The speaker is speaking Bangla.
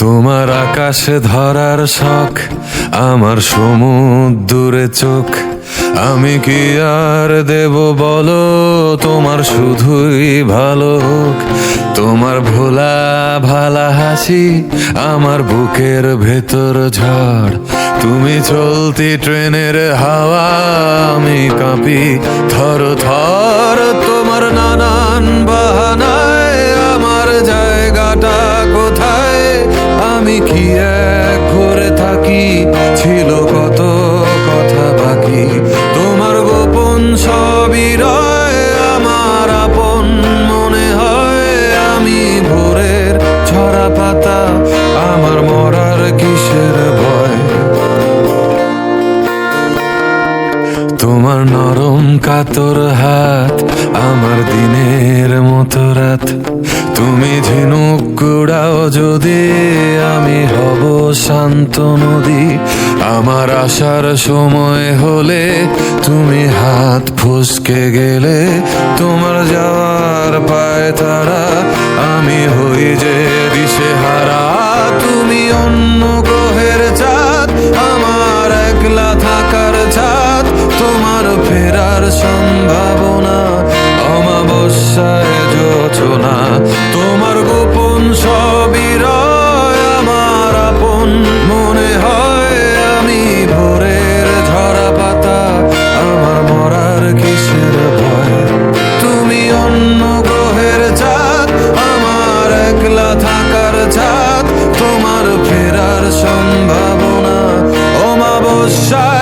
তোমার আকাশে ধরার শখ আমার সমুদ্রে চোখ। আমি কি আর দেব বলো? তোমার শুধুই ভালো তোমার ভোলা ভালা হাসি আমার বুকের ভেতর ঝড়। তুমি চলতি ট্রেনের হাওয়া, আমি কাঁপি থর থর। তোমার নানান বাহানায় আমার জায়গাটা কোথায়? আমি কি এক করে থাকি? ছিল তোমার নরম কাতর হাত, আমার দিনের মতো রাত। তুমি ঝিনুক কুড়াও যদি আমি হব শান্ত নদী। আমার আসার সময় হলে তুমি হাত ফুসকে গেলে। তোমার যাওয়ার পায় তারা, আমি হই যে তোমার ফেরার সম্ভাবনা অমাবস্যায় যোচনা। তোমার গোপন সবই আমার আপন। মনে হয় আমি ভোরের ধরা পাতা আমার মরার কিসের ভয়? তুমি অন্য গ্রহের চাঁদ, আমার একলা থাকার চাঁদ। তোমার ফেরার সম্ভাবনা অমাবস্যায়